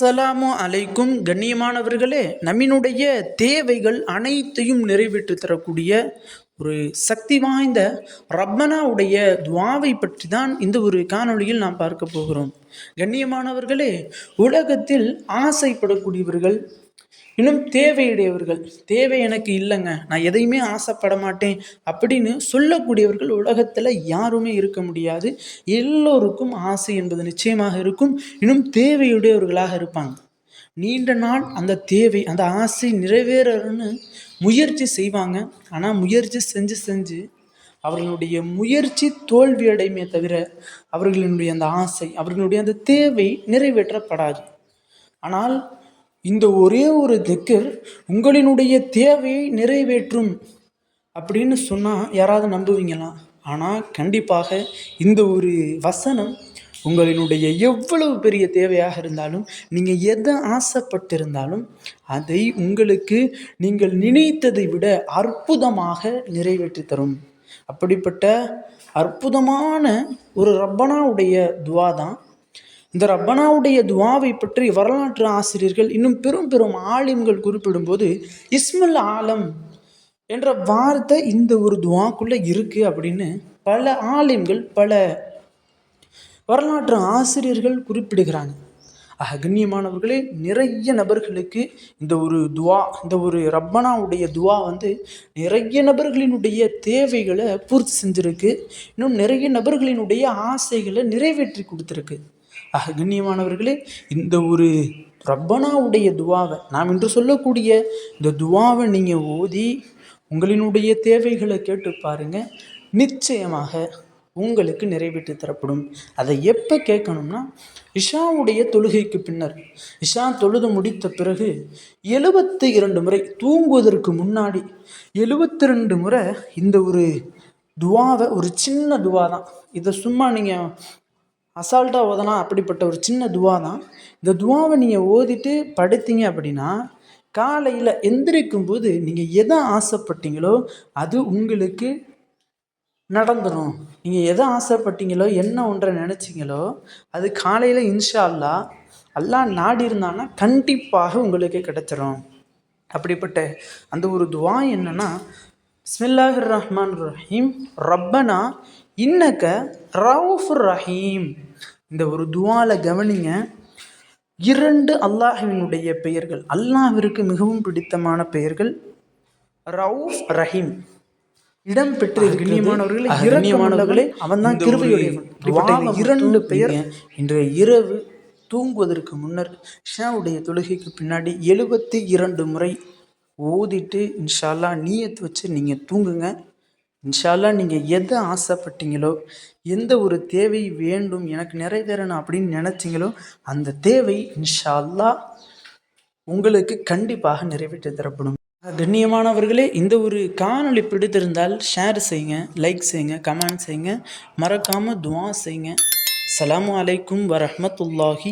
அஸ்ஸலாமு அலைக்கும் கண்ணியமானவர்களே நம்மினுடைய தேவைகள் அனைத்தையும் நிறைவேற்றி தரக்கூடிய ஒரு சக்தி வாய்ந்த ரப்பனாவுடைய துவாவை பற்றி தான் இந்த ஒரு காணொளியில் நாம் பார்க்க போகிறோம். கண்ணியமானவர்களே உலகத்தில் ஆசைப்படக்கூடியவர்கள் இன்னும் தேவையுடையவர்கள். தேவை எனக்கு இல்லைங்க. நான் எதையுமே ஆசைப்பட மாட்டேன் அப்படின்னு சொல்லக்கூடியவர்கள் உலகத்தில் யாருமே இருக்க முடியாது. எல்லோருக்கும் ஆசை என்பது நிச்சயமாக இருக்கும். இன்னும் தேவையுடையவர்களாக இருப்பாங்க. நீண்ட நாள் அந்த தேவை அந்த ஆசை நிறைவேறன்னு முயற்சி செய்வாங்க. ஆனால் முயற்சி செஞ்சு செஞ்சு அவர்களுடைய முயற்சி தோல்வி அடையுமே தவிர அவர்களுடைய அந்த ஆசை அவர்களுடைய அந்த தேவை நிறைவேற்றப்படாது. ஆனால் இந்த ஒரே ஒரு திக்கர் உங்களினுடைய தேவையை நிறைவேற்றும் அப்படின்னு சொன்னால் யாராவது நம்புவீங்களா? ஆனால் கண்டிப்பாக இந்த ஒரு வசனம் உங்களினுடைய எவ்வளவு பெரிய தேவையாக இருந்தாலும் நீங்கள் எதை ஆசைப்பட்டிருந்தாலும் அதை உங்களுக்கு நீங்கள் நினைத்ததை விட அற்புதமாக நிறைவேற்றி தரும். அப்படிப்பட்ட அற்புதமான ஒரு ரப்பனாவுடைய துவா தான் இந்த ரப்பனாவுடைய துவாவை பற்றி வரலாற்று ஆசிரியர்கள் இன்னும் பெரும் பெரும் ஆலிம்கள் குறிப்பிடும்போது இஸ்முல் ஆலம் என்ற வார்த்தை இந்த ஒரு துவாக்குள்ளே இருக்குது அப்படின்னு பல ஆலிம்கள் பல வரலாற்று ஆசிரியர்கள் குறிப்பிடுகிறாங்க. ஆக கண்ணியமானவர்களே நிறைய நபர்களுக்கு இந்த ஒரு துவா இந்த ஒரு ரப்பனாவுடைய துவா வந்து நிறைய நபர்களினுடைய தேவைகளை பூர்த்தி செஞ்சுருக்கு. இன்னும் நிறைய நபர்களினுடைய ஆசைகளை நிறைவேற்றி கொடுத்துருக்கு. ஆக கண்ணியமானவர்களே இந்த ஒரு ரப்பனாவுடைய துவாவை நாம் இன்று சொல்லக்கூடிய இந்த துவாவை நீங்கள் ஓதி உங்களினுடைய தேவைகளை கேட்டு பாருங்கள் நிச்சயமாக உங்களுக்கு நிறைவேற்றி தரப்படும். அதை எப்போ கேட்கணும்னா இஷாவுடைய தொழுகைக்கு பின்னர். இஷா தொழுது முடித்த பிறகு எழுபத்தி இரண்டு முறை தூங்குவதற்கு முன்னாடி எழுபத்தி ரெண்டு முறை இந்த ஒரு துவாவை ஒரு சின்ன துவா தான் இதை சும்மா நீங்கள் அசால்ட்டாக ஓதனா அப்படிப்பட்ட ஒரு சின்ன துவா தான். இந்த துவாவை நீங்கள் ஓதிட்டு படுத்தீங்க அப்படின்னா காலையில் எந்திரிக்கும் போது நீங்கள் எதை ஆசைப்பட்டீங்களோ அது உங்களுக்கு நடந்துடும் நீங்கள் எதை ஆசைப்பட்டீங்களோ என்ன ஒன்றை நினச்சிங்களோ அது காலையில் இன்ஷா அல்லா அல்லா நாடி இருந்தான்னா கண்டிப்பாக உங்களுக்கு கிடைச்சிரும். அப்படிப்பட்ட அந்த ஒரு துவா என்னென்னா ஸ்மில்லாஹிர் ரஹ்மான் ரஹீம் ரப்பனா இன்னக்க ரவுஃபுர் ரஹீம். இந்த ஒரு துவால கவனிங்க இரண்டு அல்லாஹினுடைய பெயர்கள் அல்லாஹிற்கு மிகவும் பிடித்தமான பெயர்கள் ரவுஃப் ரஹீம் இடம் பெற்று கண்ணியமானவர்களே அவன் தான் கிருபையுடையவன். இரண்டு பெயர் இன்றைய இரவு தூங்குவதற்கு முன்னர் ஷாவுடைய தொழுகைக்கு பின்னாடி எழுபத்தி இரண்டு முறை ஓதிட்டு இன்ஷால்லா நீயத்து வச்சு நீங்கள் தூங்குங்க. இன்ஷால்லா நீங்கள் எதை ஆசைப்பட்டீங்களோ எந்த ஒரு தேவை வேண்டும் எனக்கு நிறைவேறணும் அப்படின்னு நினச்சிங்களோ அந்த தேவை இன்ஷால்லா உங்களுக்கு கண்டிப்பாக நிறைவேற்றி தரப்படும். கண்ணியமானவர்களே இந்த ஒரு காணொளி பிடித்திருந்தால் ஷேர் செய்யுங்க லைக் செய்யுங்க கமெண்ட் செய்யுங்க. மறக்காமல் துவா செய்யுங்க. சலாம் அலைக்கும் வரமத்துல்லாஹி